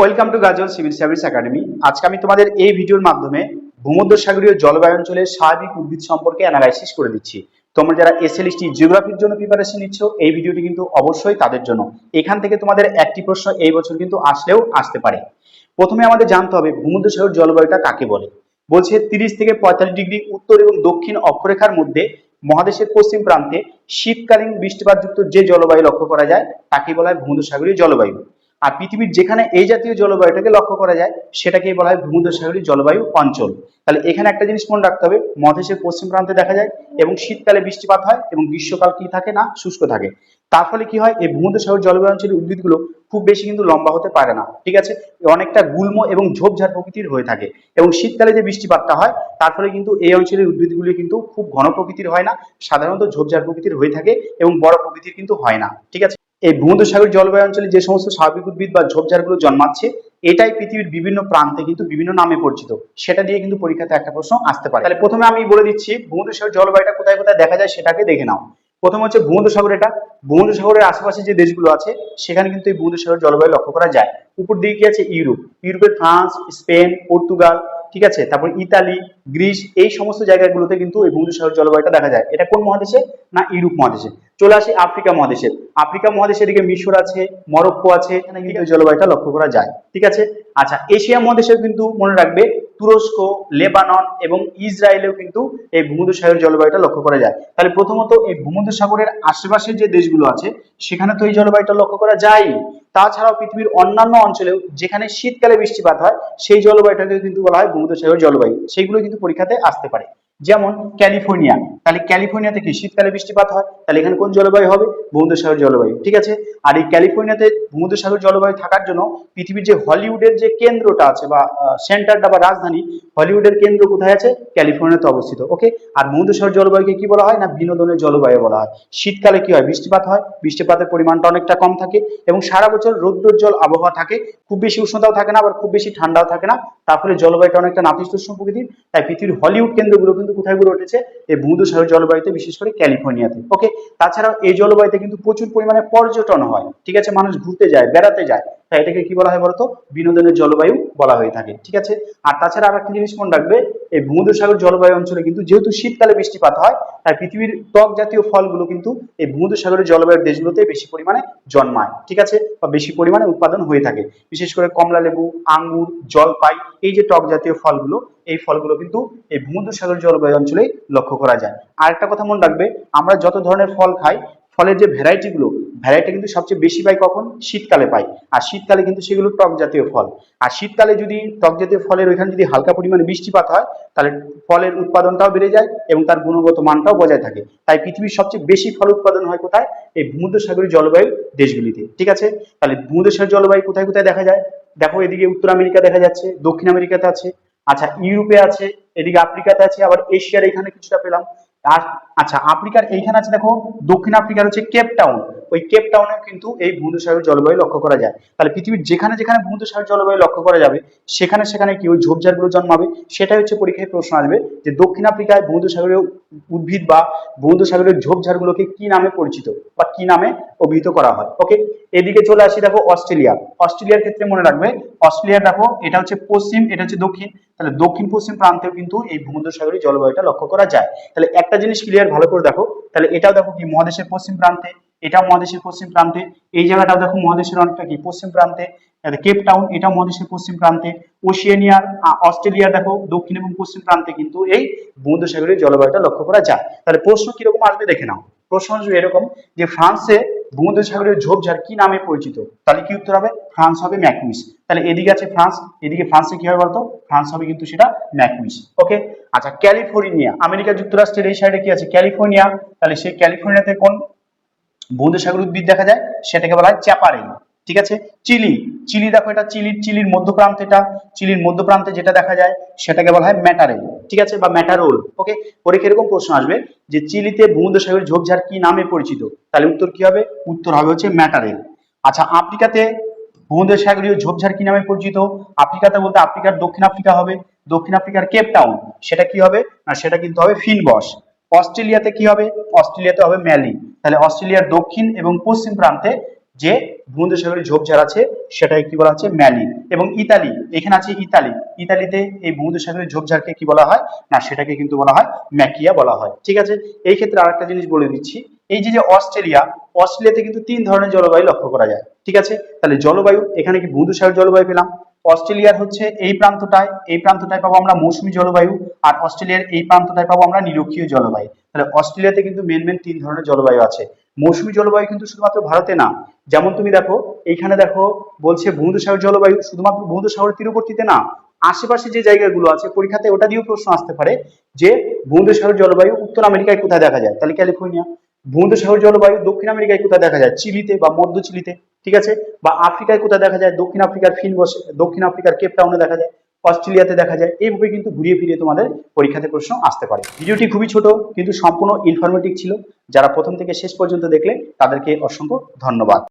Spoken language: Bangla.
Welcome to Gazal civil service academy আজকে আমি তোমাদের এই ভিডিওর মাধ্যমে ভূমধ্যসাগরীয় জলবায়ু অঞ্চলের স্বাভাবিক উদ্ভিদ সম্পর্কে অ্যানালাইসিস করে দিচ্ছি। তোমরা যারা এসএলএসটি জিওগ্রাফির জন্য প্রিপারেশন নিচ্ছ, এই ভিডিওটি কিন্তু অবশ্যই তাদের জন্য। এখান থেকে তোমাদের একটি প্রশ্ন এই বছর কিন্তু আসলেও আসতে পারে। প্রথমে আমাদের জানতে হবে ভূমধ্যসাগর জলবায়ুটা কাকে বলে? বলছে তিরিশ থেকে পঁয়তাল্লিশ ডিগ্রি উত্তর এবং দক্ষিণ অক্ষরেখার মধ্যে মহাদেশের পশ্চিম প্রান্তে শীতকালীন বৃষ্টিপাতযুক্ত যে জলবায়ু লক্ষ্য করা যায়, তাকে বলা হয় ভূমধ্যসাগরীয় জলবায়ু। আর পৃথিবীর যেখানে এই জাতীয় জলবায়ুটাকে লক্ষ্য করা যায়, সেটাকেই বলা হয় ভূমধ্যসাগরীয় জলবায়ু অঞ্চল। তাহলে এখানে একটা জিনিস মনে রাখতে হবে, মহাদেশের পশ্চিম প্রান্তে দেখা যায় এবং শীতকালে বৃষ্টিপাত হয় এবং গ্রীষ্মকাল কি থাকে না, শুষ্ক থাকে। তার ফলে কি হয়, এই ভূমধ্যসাগর জলবায়ু অঞ্চলের উদ্ভিদগুলো খুব বেশি কিন্তু লম্বা হতে পারে না, ঠিক আছে? অনেকটা গুল্ম এবং ঝোপঝাড় প্রকৃতির হয়ে থাকে। এবং শীতকালে যে বৃষ্টিপাতটা হয়, তার ফলে কিন্তু এই অঞ্চলের উদ্ভিদগুলি কিন্তু খুব ঘন প্রকৃতির হয় না, সাধারণত ঝোপঝাড় প্রকৃতির হয়ে থাকে এবং বড় প্রকৃতির কিন্তু হয় না, ঠিক আছে? এই ভূমধ্যসাগর জলবায়ু অঞ্চলে যে সমস্ত স্বাভাবিক উদ্ভিদ বা ঝোপঝাড়গুলো জন্মাচ্ছে, এটাই পৃথিবীর বিভিন্ন প্রান্তে কিন্তু বিভিন্ন নামে পরিচিত। সেটা দিয়ে কিন্তু পরীক্ষাতে একটা প্রশ্ন আসতে পারে। তাহলে প্রথমে আমি বলে দিচ্ছি ভূমধ্যসাগর জলবায়ুটা কোথায় কোথায় দেখা যায় সেটাকে দেখে নাও। প্রথম হচ্ছে ভূমধ্যসাগর এটা। ভূমধ্যসাগরের আশেপাশে যে দেশগুলো আছে, সেখানে কিন্তু এই ভূমধ্যসাগর জলবায়ু লক্ষ্য করা যায়। উপর দিকে কি আছে? ইউরোপ। ইউরোপের ফ্রান্স, স্পেন, পর্তুগাল ঠিক আছে? তারপর ইতালি, গ্রিস, এই সমস্ত জায়গাগুলোতে কিন্তু এই ভূমধ্যসাগর জলবায়ুটা দেখা যায়। এটা কোন মহাদেশে? না, ইউরোপ মহাদেশে। চলে আসে আফ্রিকা মহাদেশে। আফ্রিকা মহাদেশে এদিকে মিশর আছে, মরক্কো আছে, এখানে কিন্তু জলবায়ুটা লক্ষ্য করা যায়। ঠিক আছে? আচ্ছা এশিয়া মহাদেশেও কিন্তু মনে রাখবে তুরস্ক, লেবানন এবং ইসরায়েলেও কিন্তু এই ভূমধ্যসাগরের জলবায়ুটা লক্ষ্য করা যায়। তাহলে প্রথমত এই ভূমধ্যসাগরের আশেপাশের যে দেশগুলো আছে, সেখানে তো এই জলবায়ুটা লক্ষ্য করা যায় তাছাড়াও পৃথিবীর অন্যান্য অঞ্চলেও যেখানে শীতকালে বৃষ্টিপাত হয়, সেই জলবায়ুটাকে কিন্তু বলা হয় ভূমধ্যসাগর জলবায়ু। সেইগুলো কিন্তু পরীক্ষাতে আসতে পারে। যেমন ক্যালিফোর্নিয়া, তাহলে ক্যালিফোর্নিয়াতে কি? শীতকালে বৃষ্টিপাত হয়, তাহলে এখানে কোন জলবায়ু হবে? ভূমধ্যসাগর জলবায়ু, ঠিক আছে? আর এই ক্যালিফোর্নিয়াতে ভূমধ্যসাগর জলবায়ু থাকার জন্য পৃথিবীর যে হলিউডের যে কেন্দ্রটা আছে বা সেন্টারটা বা রাজধানী, হলিউডের কেন্দ্র কোথায় আছে? ক্যালিফোর্নিয়াতে অবস্থিত, ওকে? আর ভূমধ্যসাগর জলবায়ুকে কি বলা হয়? না, বিনোদনের জলবায়ু বলা হয়। শীতকালে কি হয়? বৃষ্টিপাত হয়, বৃষ্টিপাতের পরিমাণটা অনেকটা কম থাকে এবং সারা বছর রৌদ্রোজ্জ্বল আবহাওয়া থাকে, খুব বেশি উষ্ণতাও থাকে না, আবার খুব বেশি ঠান্ডাও থাকে না, তার ফলে জলবায়ুটা অনেকটা নাতিশীতোষ্ণ প্রকৃতির, তাই পৃথিবীর হলিউড কেন্দ্রগুলো কিন্তু কোথায় গড়ে উঠেছে? এই ভূমধ্যসাগর জলবায়ুতে, বিশেষ করে ক্যালিফোর্নিয়াতে। ওকে তাছাড়াও এই জলবায়ুতে কিন্তু প্রচুর পরিমাণে পর্যটন হয়। ঠিক আছে? মানুষ ঘুরতে যায়, বেড়াতে যায়। তাই এটাকে কি বলা হয় বলতো? বিনোদনের জলবায়ু বলা হয়ে থাকে, ঠিক আছে? আর তাছাড়া আর একটা জিনিস মনে রাখবে, এই ভূমধ্যসাগর জলবায়ু অঞ্চলে কিন্তু যেহেতু শীতকালে বৃষ্টিপাত হয়, তাই পৃথিবীর ত্বক জাতীয় ফলগুলো কিন্তু এই ভূমধ্যসাগরের জলবায়ুর দেশগুলোতে বেশি পরিমাণে জন্মায়, ঠিক আছে? বা বেশি পরিমাণে উৎপাদন হয়ে থাকে। বিশেষ করে কমলা লেবু, আঙ্গুর, জলপাই, এই যে টক জাতীয় ফলগুলো, এই ফলগুলো কিন্তু এই ভূমধ্যসাগর জলবায়ু অঞ্চলে লক্ষ্য করা যায়। আর একটা কথা মনে রাখবে, আমরা যত ধরনের ফল খাই, ফলের যে ভ্যারাইটি গুলো ভ্যারাইটি কিন্তু সবচেয়ে বেশি পাই কখন? শীতকালে পাই। আর শীতকালে কিন্তু সেগুলো টক জাতীয় ফল। আর শীতকালে যদি টক জাতীয় ফলের ওইখানে যদি হালকা পরিমাণে বৃষ্টিপাত হয়, তাহলে ফলের উৎপাদনটাও বেড়ে যায় এবং তার গুণগত মানটাও বজায় থাকে। তাই পৃথিবীর সবচেয়ে বেশি ফল উৎপাদন হয় কোথায়? এই ভূমধ্যসাগরীয় জলবায়ু দেশগুলিতে। ঠিক আছে? তাহলে ভূমধ্যসাগর জলবায়ু কোথায় কোথায় দেখা যায়? দেখো এদিকে উত্তর আমেরিকা দেখা যাচ্ছে, দক্ষিণ আমেরিকাতে আছে আচ্ছা ইউরোপে আছে, এদিকে আফ্রিকাতে আছে, আবার এশিয়ার এখানে কিছুটা পেলাম। আর আচ্ছা আফ্রিকার এইখানে আছে দেখো, দক্ষিণ আফ্রিকার হচ্ছে কেপ টাউন। ওই কেপ টাউনে কিন্তু এই ভূমধ্যসাগর জলবায়ু লক্ষ্য করা যায়। তাহলে পৃথিবীর যেখানে যেখানে ভূমধ্যসাগর জলবায়ু লক্ষ্য করা যাবে, সেখানে সেখানে কি ওই ঝোপঝাড়গুলো জন্মাবে? সেটাই হচ্ছে পরীক্ষায় প্রশ্ন আসবে যে দক্ষিণ আফ্রিকায় ভূমধ্যসাগরীয় উদ্ভিদ বা ভূমধ্যসাগরের ঝোপঝাড়গুলোকে কি নামে পরিচিত বা কি নামে অভিহিত করা হয়? ওকে এদিকে চলে আসি, দেখো, অস্ট্রেলিয়া। অস্ট্রেলিয়ার ক্ষেত্রে মনে রাখবে, অস্ট্রেলিয়া, দেখো, এটা হচ্ছে পশ্চিম, এটা হচ্ছে দক্ষিণ। তাহলে দক্ষিণ পশ্চিম প্রান্তেও কিন্তু এই ভূমধ্যসাগরীয় জলবায়ুটা লক্ষ্য করা যায়। তাহলে একটা জিনিস ক্লিয়ার ভালো করে দেখো, তাহলে এটাও দেখো কি মহাদেশের পশ্চিম প্রান্তে এটাও মহাদেশের পশ্চিম প্রান্তে। এই জায়গাটাও দেখো মহাদেশের অনেকটা কি? পশ্চিম প্রান্তে। কেপ টাউন এটা মহাদেশের পশ্চিম প্রান্তে। ওশিয়ানিয়ার অস্ট্রেলিয়া দেখো দক্ষিণ এবং পশ্চিম প্রান্তে কিন্তু এই ভূমধ্যসাগরীয় জলবায়ুটা লক্ষ্য করা যায়। তাহলে প্রশ্ন কীরকম আসবে দেখে নাও। প্রশ্ন আসবে এরকম যে ফ্রান্সে ভূমধ্যসাগরীয় ঝোপঝাড় কি নামে পরিচিত? তাহলে কি উত্তর হবে? ফ্রান্স হবে ম্যাকুইস তাহলে এদিকে আছে ফ্রান্স, এদিকে ফ্রান্সে কি হবে বলতো? ফ্রান্স হবে কিন্তু সেটা ম্যাকুইস ওকে? আচ্ছা ক্যালিফোর্নিয়া, আমেরিকা যুক্তরাষ্ট্রের এই সাইডে কি আছে? ক্যালিফোর্নিয়া। তাহলে সেই ক্যালিফোর্নিয়াতে কোন ভূমধ্যসাগর উদ্ভিদ দেখা যায়, সেটাকে বলা হয় চ্যাপারেল, ঠিক আছে? চিলি চিলি দেখো এটা চিলির চিলির মধ্যপ্রান্ত এটা, চিলির মধ্যপ্রান্তে যেটা দেখা যায়, সেটাকে বলা হয় ম্যাটারেল, ঠিক আছে? বা ম্যাটারোল ওকে পরীক্ষা এরকম প্রশ্ন আসবে? যে চিলিতে ভূমধ্যসাগর ঝোপঝাড় কি নামে পরিচিত? তাহলে উত্তর কি হবে? উত্তর হবে হচ্ছে ম্যাটারেল। আচ্ছা আফ্রিকাতে ভূমধ্যসাগরীয় ঝোপঝাড় কি নামে পরিচিত? আফ্রিকাতে বলতে আফ্রিকার দক্ষিণ আফ্রিকা হবে। দক্ষিণ আফ্রিকার কেপ টাউন, সেটা কি হবে? না, সেটা কিন্তু হবে ফিনবস। অস্ট্রেলিয়াতে কি হবে? অস্ট্রেলিয়াতে হবে ম্যালি। তাহলে অস্ট্রেলিয়ার দক্ষিণ এবং পশ্চিম প্রান্তে যে ভূমধ্যসাগরীয় ঝোপঝাড় আছে, সেটাকে কি বলা হচ্ছে? ম্যালি। এবং ইতালি, এখানে আছে ইতালি। ইতালিতে এই ভূমধ্যসাগরীয় ঝোপঝাড়কে কি বলা হয়? না, সেটাকে কিন্তু বলা হয় ম্যাকিয়া বলা হয়। ঠিক আছে? এই ক্ষেত্রে আরেকটা জিনিস বলে দিচ্ছি। এই যে যে অস্ট্রেলিয়া, অস্ট্রেলিয়াতে কিন্তু তিন ধরনের জলবায়ু লক্ষ্য করা যায়। ঠিক আছে? তাহলে জলবায়ু, এখানে কি ভূমধ্যসাগর জলবায়ু পেলাম? অস্ট্রেলিয়ার হচ্ছে এই প্রান্তটায় এই প্রান্তটায় পাবো আমরা মৌসুমী জলবায়ু আর অস্ট্রেলিয়ার এই প্রান্তটায় পাবো আমরা নিরক্ষীয় জলবায়ু। তাহলে অস্ট্রেলিয়াতে কিন্তু মেন মেন তিন ধরনের জলবায়ু আছে। মৌসুমী জলবায়ু কিন্তু শুধুমাত্র ভারতে না, যেমন তুমি দেখো, এইখানে দেখো বলছে ভূমধ্যসাগর জলবায়ু শুধুমাত্র ভূমধ্যসাগরের তীরবর্তীতে না, আশেপাশে যে জায়গাগুলো আছে, পরীক্ষাতে ওটা দিয়েও প্রশ্ন আসতে পারে যে ভূমধ্যসাগর জলবায়ু উত্তর আমেরিকায় কোথায় দেখা যায়? তাহলে ক্যালিফোর্নিয়া। ভূমধ্যসাগর জলবায়ু দক্ষিণ আমেরিকায় কোথায় দেখা যায়? চিলিতে বা মধ্য চিলিতে, ঠিক আছে? বা আফ্রিকায় কোথায় দেখা যায়? দক্ষিণ আফ্রিকার ফিন বসে, দক্ষিণ আফ্রিকার কেপটাউনে দেখা যায়, অস্ট্রেলিয়াতে দেখা যায়। এইভাবে কিন্তু ঘুরিয়ে ফিরিয়ে তোমাদের পরীক্ষাতে প্রশ্ন আসতে পারে। ভিডিওটি খুবই ছোট, কিন্তু সম্পূর্ণ ইনফরমেটিভ ছিল। যারা প্রথম থেকে শেষ পর্যন্ত দেখলে তাদেরকে অসংখ্য ধন্যবাদ।